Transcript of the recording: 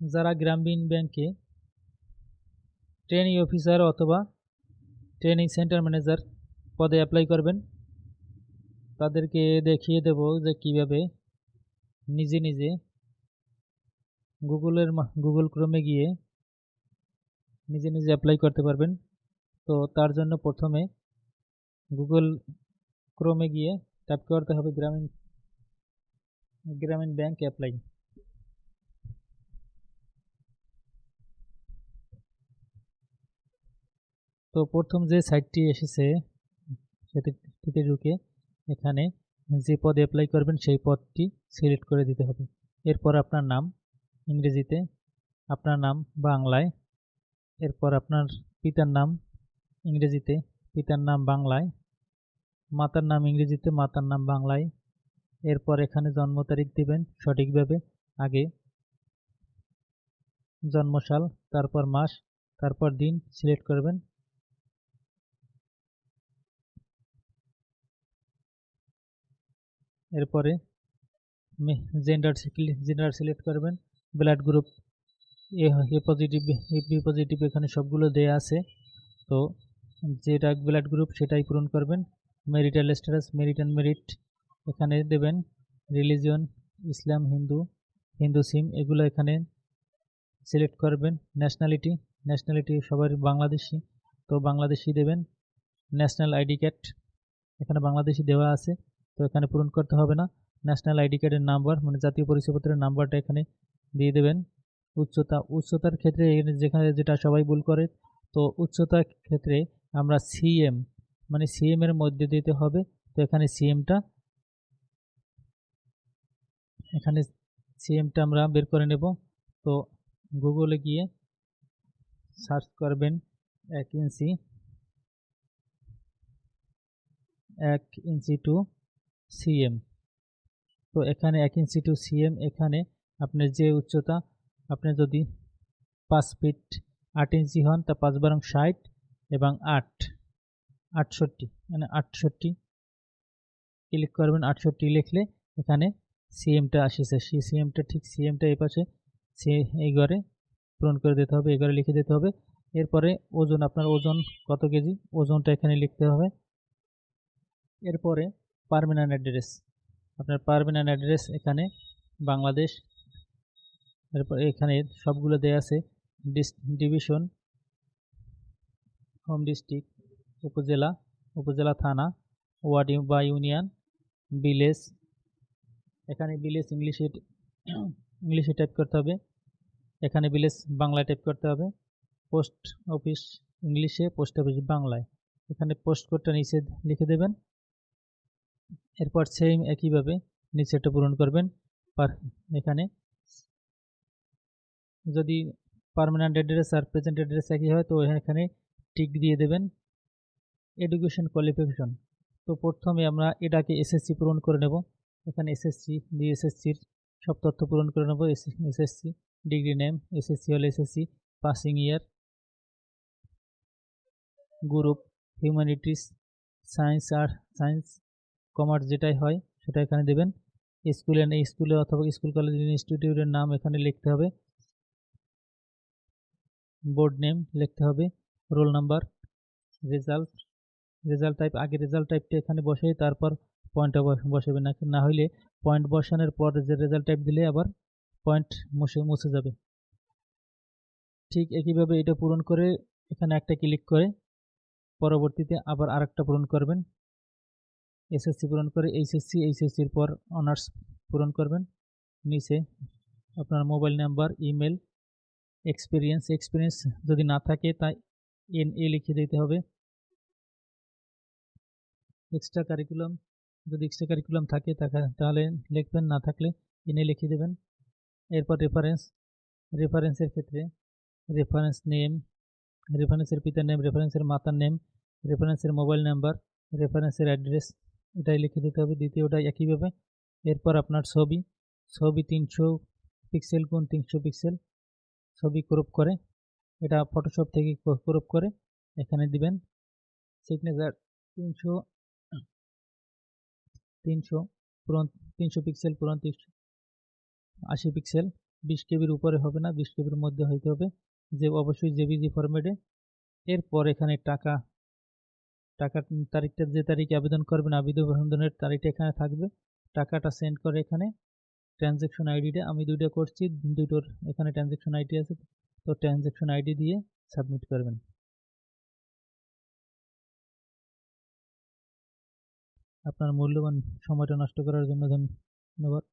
যারা গ্রামীণ ব্যাংকে training officer অথবা ট্রেনিং সেন্টার ম্যানেজার পদে অ্যাপ্লাই করবেন, তাদেরকে দেখিয়ে দেব যে কীভাবে নিজে নিজে গুগলের গুগল ক্রোমে গিয়ে নিজে নিজে অ্যাপ্লাই করতে পারবেন। তো তার জন্য প্রথমে গুগল ক্রোমে গিয়ে টাইপ করতে হবে গ্রামীণ গ্রামীণ ব্যাংক অ্যাপ্লাই তো প্রথম যে সাইটটি এসেছে সেটিতে ঢুকে এখানে যে পদে অ্যাপ্লাই করবেন, সেই পদটি সিলেক্ট করে দিতে হবে। এরপর আপনার নাম ইংরেজিতে, আপনার নাম বাংলায়, এরপর আপনার পিতার নাম ইংরেজিতে, পিতার নাম বাংলায়, মাতার নাম ইংরেজিতে, মাতার নাম বাংলায়, এরপর এখানে জন্ম তারিখ দিবেন সঠিকভাবে, আগে জন্মসাল, তারপর মাস, তারপর দিন সিলেক্ট করবেন। এরপরে জেন্ডার জেন্ডার সিলেক্ট করবেন। Blood group A A positive B positive এখানে সবগুলো দেয়া আছে। তো যেটা ব্লাড গ্রুপ সেটাই পূরণ করবেন। Marital status married and married এখানে দেবেন। রিলিজিয়ন ইসলাম হিন্দু হিন্দু সিম এগুলো এখানে সিলেক্ট করবেন। ন্যাশনালিটি ন্যাশনালিটি সবার বাংলাদেশি, তো বাংলাদেশি দেবেন। ন্যাশনাল আইডি কার্ড এখানে বাংলাদেশি দেওয়া আছে। তো এখানে পূরণ করতে হবে না। ন্যাশনাল আইডি কার্ডের নাম্বার মানে জাতীয় পরিচয়পত্রের নাম্বারটা এখানে দিয়ে দেবেন। উচ্চতা, উচ্চতার ক্ষেত্রে যেখানে যেটা সবাই ভুল করে, তো উচ্চতার ক্ষেত্রে আমরা সিএম মানে সিএম এর মধ্যে দিতে হবে। তো এখানে সিএমটা এখানে সিএমটা আমরা বের করে নেব। তো গুগলে গিয়ে সার্চ করবেন এক ইঞ্চি এক ইঞ্চি টু সিএম তো এখানে এক ইঞ্চি টু সিএম এখানে আপনার যে উচ্চতা, আপনি যদি পাঁচ ফিট আট ইঞ্চি হন, তা পাঁচ বারং ষাট এবং আট, আটষট্টি মানে আটষট্টি। ক্লিক করবেন, আটষট্টি লিখলে এখানে সিএমটা আসেছে। সেই সিএমটা ঠিক সিএমটা এই পাশে, সে এই ঘরে পূরণ করে দিতে হবে, এই ঘরে লিখে দিতে হবে। এরপরে ওজন, আপনার ওজন কত কেজি? ওজনটা এখানে লিখতে হবে। এরপরে পারমানেন্ট অ্যাড্রেস। আপনার পারমানেন্ট অ্যাড্রেস এখানে বাংলাদেশ, এরপর এখানে সবগুলো দেয়া আছে ডিভিশন, হোম ডিস্ট্রিক্ট, উপজেলা উপজেলা থানা, ওয়ার্ড বা ইউনিয়ন, ভিলেজ। এখানে ভিলেজ ইংলিশে ইংলিশে টাইপ করতে হবে। এখানে ভিলেজ বাংলায় টাইপ করতে হবে। পোস্ট অফিস ইংলিশে, পোস্ট অফিস বাংলায়। এখানে পোস্ট কোডটা নিচে লিখে দেবেন। এরপর সেম একইভাবে নিচেরটা পূরণ করবেন পার এখানে। যদি পার্মানেন্ট অ্যাড্রেস আর প্রেজেন্ট অ্যাড্রেস একই হয়, তো এখানে টিক দিয়ে দেবেন। এডুকেশন কোয়ালিফিকেশন তো প্রথমে আমরা এটাকে এসএসসি পূরণ করে নেব। এখানে এসএসসি দিয়ে এসএসসির সব তথ্য পূরণ করে নেব। এসএসসি ডিগ্রি নেম এসএসসি হলে SSC passing year group humanities science আর সায়েন্স কমার্স যেটাই হয়, সেটা এখানে দেবেন। স্কুলে স্কুলে অথবা স্কুল কলেজ ইনস্টিটিউটের নাম এখানে লিখতে হবে। বোর্ড নেম লিখতে হবে roll number result result type আগে রেজাল্ট টাইপটা এখানে বসে তারপর পয়েন্টটা বসাবে না না হলে পয়েন্ট বসানোর পর যে রেজাল্ট টাইপ দিলে আবার পয়েন্ট মুছে মুছে যাবে। ঠিক একইভাবে এটা পূরণ করে এখানে একটা ক্লিক করে, পরবর্তীতে আবার আরেকটা পূরণ করবেন। এসএসসি পূরণ করে এইচএসসি, এইচএসসির পর অনার্স পূরণ করবেন। নিচে আপনার mobile number, email, experience experience যদি না থাকে তাই এন এ লিখে দিতে হবে। এক্সট্রা কারিকুলাম, যদি এক্সট্রা কারিকুলাম থাকে তাহলে লিখবেন, না থাকলে এনে লিখে দেবেন। এরপর রেফারেন্স, রেফারেন্সের ক্ষেত্রে রেফারেন্স নেম, রেফারেন্সের পিতার নেম, রেফারেন্সের মাতার নেম, রেফারেন্সের মোবাইল নাম্বার, রেফারেন্সের অ্যাড্রেস এটাই লিখে দিতে হবে। দ্বিতীয়টা একইভাবে। এরপর আপনার ছবি। ছবি তিনশো পিক্সেল কোন তিনশো পিক্সেল। ছবি ক্রপ করে। এটা ফটোশপ থেকে ক্রপ করে এখানে দিবেন। সিগনেচার তিনশো তিনশো পুরন, তিনশো পিক্সেল পুরন তিনশো, আশি পিক্সেল। বিশ কেবির উপরে হবে না, বিশ কেবির মধ্যে হইতে হবে। যে, অবশ্যই জেবিজি ফরম্যাটে এরপর এখানে টাকা টাকার তারিখটা যে তারিখে আবেদন করবেন আবেদনের তারিখটা এখানে থাকবে। টাকাটা সেন্ড করে এখানে। ট্রানজ্যাকশন আইডিটা আমি দুইটা করছি, দুটোর এখানে ট্রানজ্যাকশন আইডি আছে, তো ট্রানজ্যাকশন আইডি দিয়ে সাবমিট করবেন। আপনার মূল্যবান সময়টা নষ্ট করার জন্য ধন্যবাদ।